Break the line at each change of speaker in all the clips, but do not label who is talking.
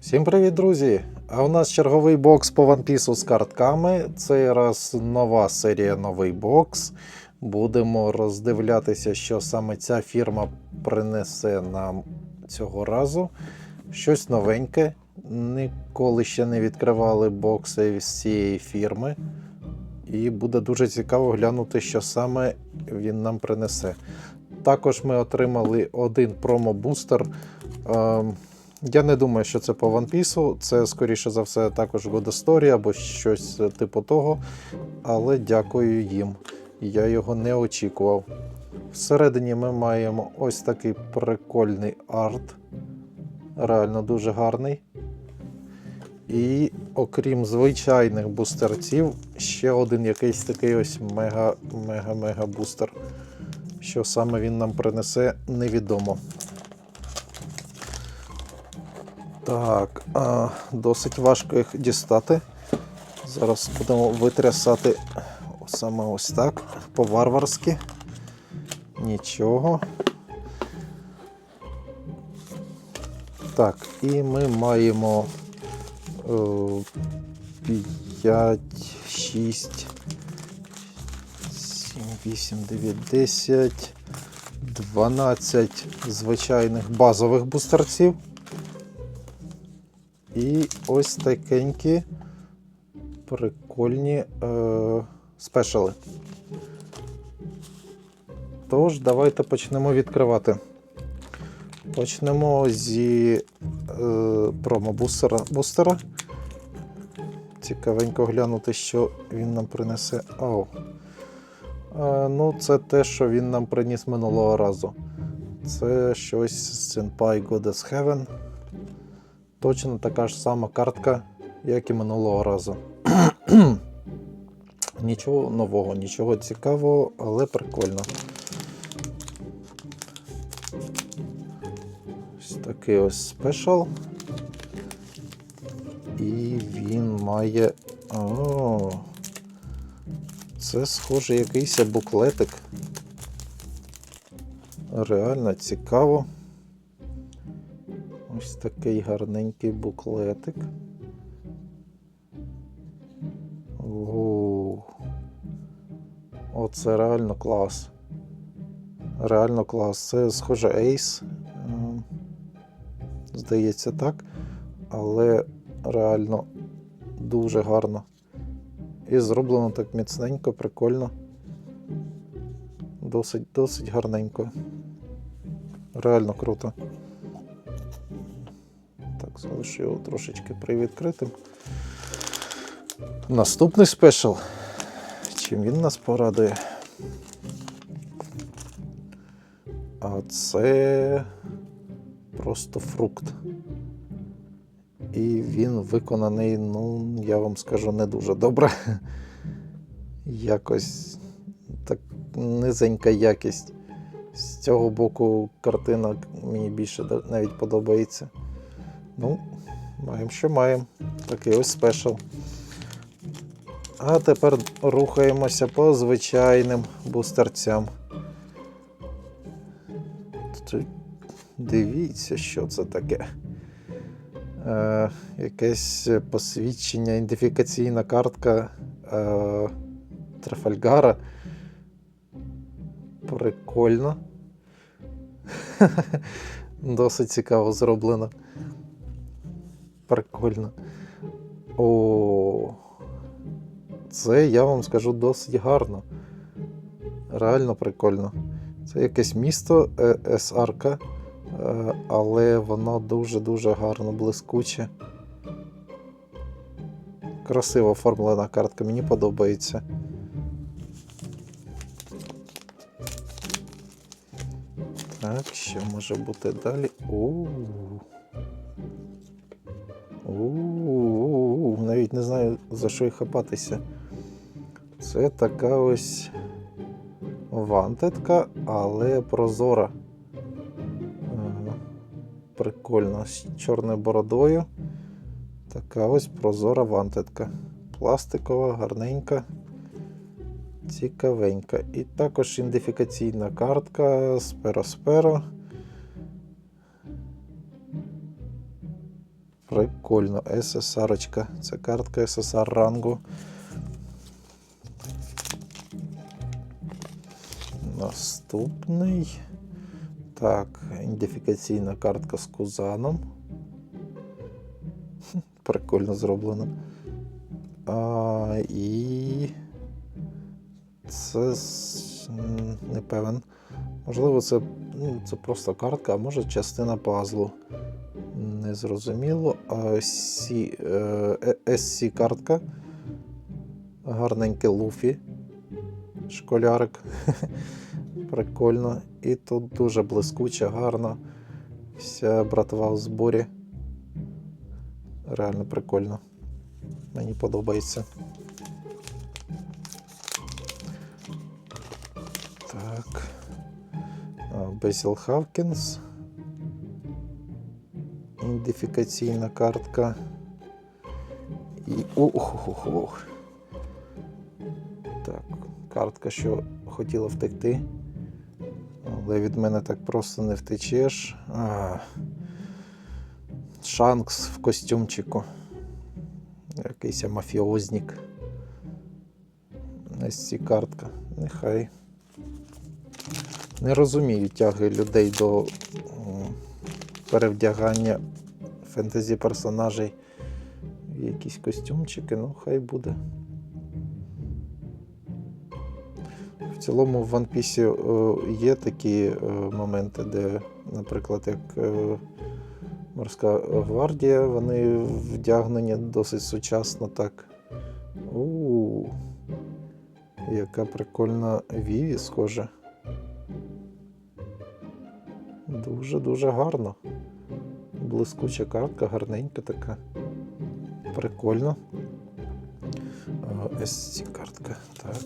Всім привіт, друзі! А у нас черговий бокс по One Piece з картками. Цей раз нова серія, новий бокс. Будемо роздивлятися, що саме ця фірма принесе нам цього разу. Щось новеньке. Ніколи ще не відкривали бокси з цієї фірми. І буде дуже цікаво глянути, що саме він нам принесе. Також ми отримали один промо-бустер. Ем, я не думаю, що це по One Piece. Це, скоріше за все, також God Story або щось типу того. Але дякую їм. Я його не очікував. Всередині ми маємо ось такий прикольний арт. Реально дуже гарний. І окрім звичайних бустерців, ще один якийсь такий ось мега-мега-мега бустер. Що саме він нам принесе, невідомо. Так, а, досить важко їх дістати. Зараз будемо витрясати саме ось так, по-варварськи. Нічого. Так, і ми маємо е, 5, 6, 7, 8, 9, 10, 12 звичайних базових бустерців. І ось такенькі прикольні е, спешали. Тож, давайте почнемо відкривати. Почнемо зі е, промо-бустера. бустера. Цікавенько глянути, що він нам принесе. Оу. Е, ну, це те, що він нам приніс минулого разу. Це щось з Senpai Goddess Heaven. Точно така ж сама картка, як і минулого разу. нічого нового, нічого цікавого, але прикольно. Ось такий ось спешл. І він має. О, це схоже якийсь буклетик. Реально цікаво. Ось такий гарненький буклетик. О, Оце реально клас. Реально клас. Це схоже Ace. Ем, Здається, так. Але реально дуже гарно. І зроблено так міцненько, прикольно. Досить, досить гарненько. Реально круто. Так, залишу його трошечки привідкритим. Наступний спешл. Чим він нас порадує? А це просто фрукт. І він виконаний, ну, я вам скажу, не дуже добре. Якось так низенька якість. З цього боку картина мені більше навіть подобається. Ну, маємо, що маємо. Такий ось спешл. А тепер рухаємося по звичайним бустерцям. Дивіться, що це таке. Е, Якесь посвідчення, ідентифікаційна картка е, Трафальгара. Прикольно. Досить цікаво зроблено. Прикольно. О, це я вам скажу досить гарно. Реально прикольно. Це якесь місто е, СРК, е, але воно дуже-дуже гарно блискуче. Красиво оформлена картка, мені подобається. Так, що може бути далі? У-у-у. Навіть не знаю за що і хапатися. Це така ось вантетка, але прозора. Прикольно, з чорною бородою. Така ось прозора вантетка. Пластикова, гарненька, цікавенька. І також ідентифікаційна картка Sperosperо. Прикольно. СССР. Це картка СССР рангу. Наступний. Так, ідентифікаційна картка з кузаном. Прикольно зроблено. А, і. Це не певен. Можливо, це, ну, це просто картка, а може частина пазлу. Незрозуміло. SC, е, SC картка. Гарненький Луфі. Школярик. Прикольно. І тут дуже блискуче, гарно. Вся братва в зборі. Реально прикольно. Мені подобається. Так. Бесіл Хавкінс. Ідентифікаційна картка. І. Ух. Так, картка, що хотіла втекти. Але від мене так просто не втечеш. А, Шанкс в костюмчику. Якийсь мафіознік. Ось ці картка. Нехай. Не розумію тяги людей до перевдягання фентезі персонажей якісь костюмчики, ну хай буде. В цілому в One Piece е, є такі е, моменти, де, наприклад, як е, Морська гвардія, вони вдягнені досить сучасно так. У, яка прикольна Віві, схоже. Дуже-дуже гарно. Блискуча картка, гарненька така. Прикольно. А, SC картка. Так.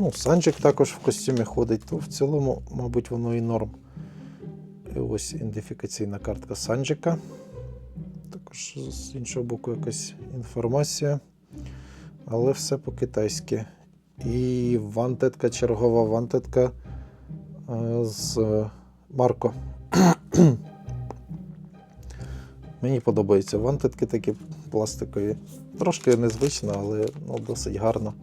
Ну, Санджик також в костюмі ходить, то в цілому, мабуть, воно і норм. І ось ідентифікаційна картка Санджика. Також з іншого боку якась інформація. Але все по-китайськи. І вантетка, чергова вантетка з е, Марко. Мені подобаються вантетки такі пластикові. Трошки незвично, але ну, досить гарно.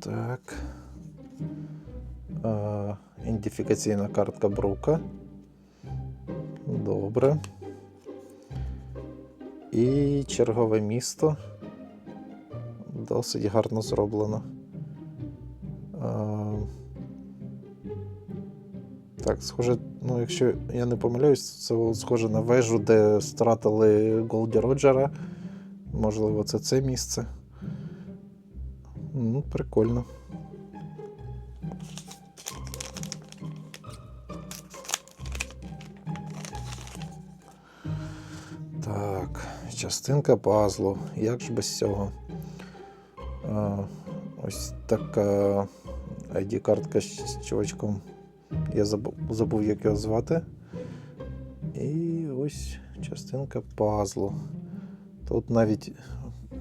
Так. Е, ідентифікаційна картка Брука. Добре. І чергове місто. Досить гарно зроблено. Так, схоже, ну, якщо я не помиляюсь, це схоже на вежу, де стратили Голді Роджера. Можливо, це це місце. Ну, прикольно. Так, частинка пазлу. Як ж без цього? А, ось така ID-картка з чувачком. Я забув, забув, як його звати. І ось частинка пазлу. Тут навіть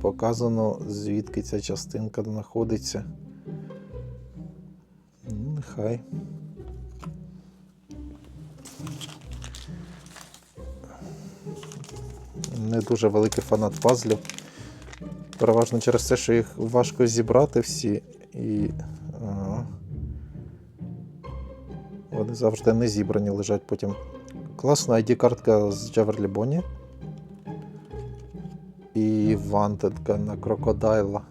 показано, звідки ця частинка знаходиться. Ну, нехай. Не дуже великий фанат пазлів. Переважно через те, що їх важко зібрати всі і. Вони завжди не зібрані, лежать потім. Класна ID-картка з Джаверлі Бонні. І вантедка на крокодайла.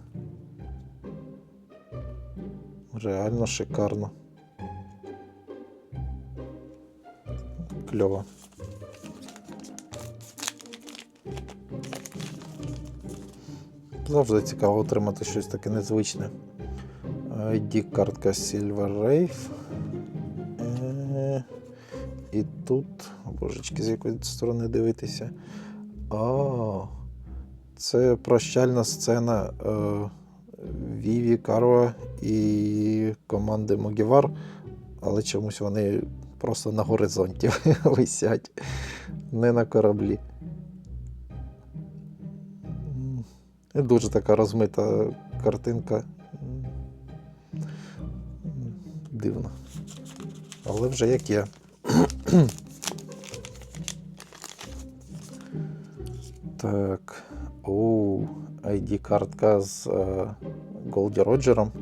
Реально шикарно. Кльово. Завжди цікаво отримати щось таке незвичне. ID-картка Silver Rave. Е, І тут, божечки, з якої сторони дивитися. А, це прощальна сцена е, Віві, Карва і команди Могівар, але чомусь вони просто на горизонті висять, не на кораблі. Дуже така розмита картинка. Дивно. Але вже як є. так. Оу, ID-картка з е, Голді Роджером.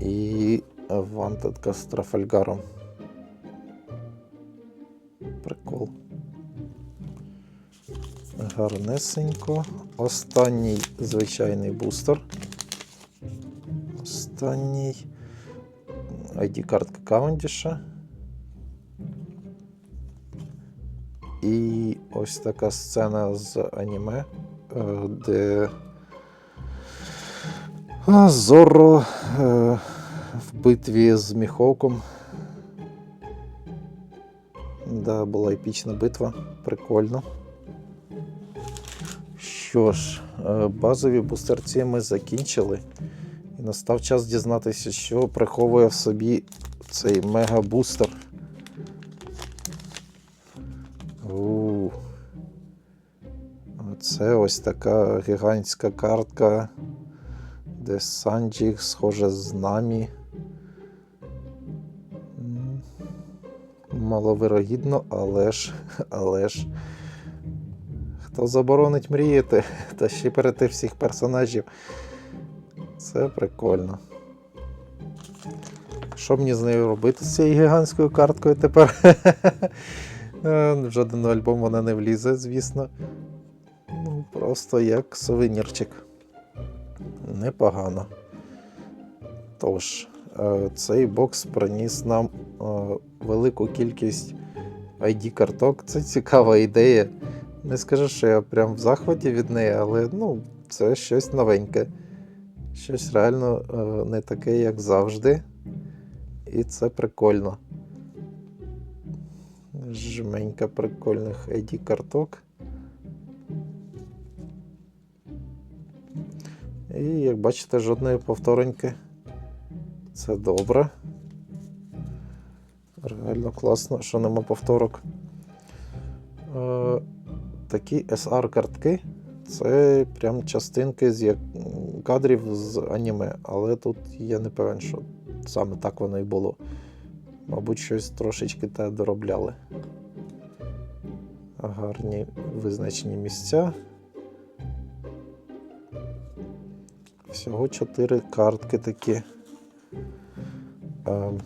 І вантедка з Трафальгаром. Прикол. Гарнесенько. Останній звичайний бустер. Останній. ID-картка Кавендіша. І ось така сцена з аніме, е, де Зорро е, в битві з Міховком. Да, була епічна битва. Прикольно. Що ж, е, базові бустерці ми закінчили. Настав час дізнатися, що приховує в собі цей мега-бустер. У. Це ось така гігантська картка, де Санджі схоже з нами. Маловирогідно, але ж, але ж. Хто заборонить мріяти та ще перейти всіх персонажів. Це прикольно. Що мені з нею робити з цією гігантською карткою тепер? Е, В жоден альбом вона не влізе, звісно. Ну, просто як сувенірчик. Непогано. Тож, е, цей бокс приніс нам е, велику кількість ID-карток. Це цікава ідея. Не скажу, що я прям в захваті від неї, але ну, це щось новеньке. Щось реально е, не таке, як завжди. І це прикольно. Жменька прикольних ID карток. І як бачите, жодної повтореньки. Це добре. Реально класно, що нема повторок. Е, такі SR-картки це прям частинки з кадрів з аніме, але тут я не певен, що саме так воно і було. Мабуть, щось трошечки те доробляли. Гарні визначені місця. Всього 4 картки такі. Ем,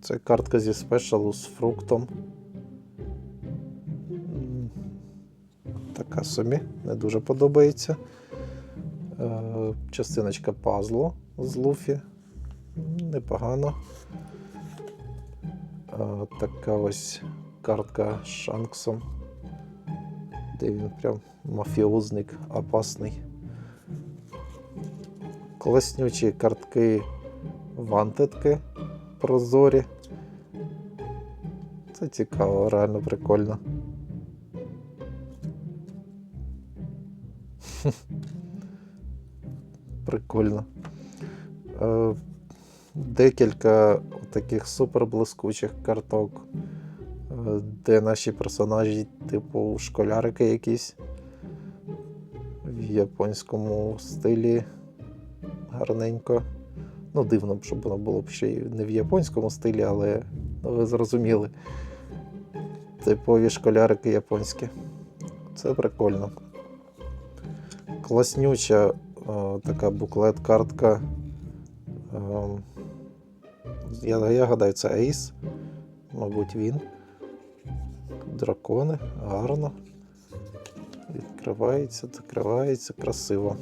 Це картка зі спешалу з фруктом. Така собі, не дуже подобається. Е, Частиночка пазлу з Луфі. Непогано. Е, Така ось картка з Шанксом. Де він прям мафіозник опасний. Класнючі картки вантедки прозорі. Це цікаво, реально прикольно. Прикольно. Е, Декілька таких суперблискучих карток, е, де наші персонажі, типу школярики якісь в японському стилі гарненько. Ну, дивно, б, щоб воно було б ще й не в японському стилі, але ну, ви зрозуміли. Типові школярики японські. Це прикольно. Класнюча е, така буклет-картка. Е, я, я гадаю, це Ейс. Мабуть, він. Дракони, гарно. Відкривається, закривається, красиво.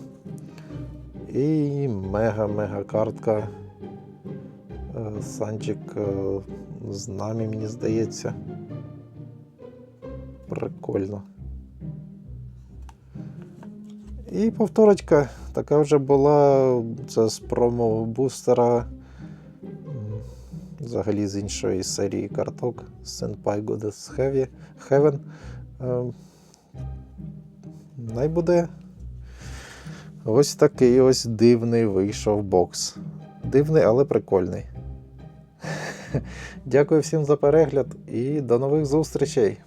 І мега-мега картка. Е, Санчик з нами, мені здається. Прикольно. І повторочка така вже була. Це з промо-бустера. Взагалі з іншої серії карток Senpai Goddess Heavy, Heaven. Е, Най буде Ось такий ось дивний вийшов бокс. Дивний, але прикольний. Дякую всім за перегляд і до нових зустрічей!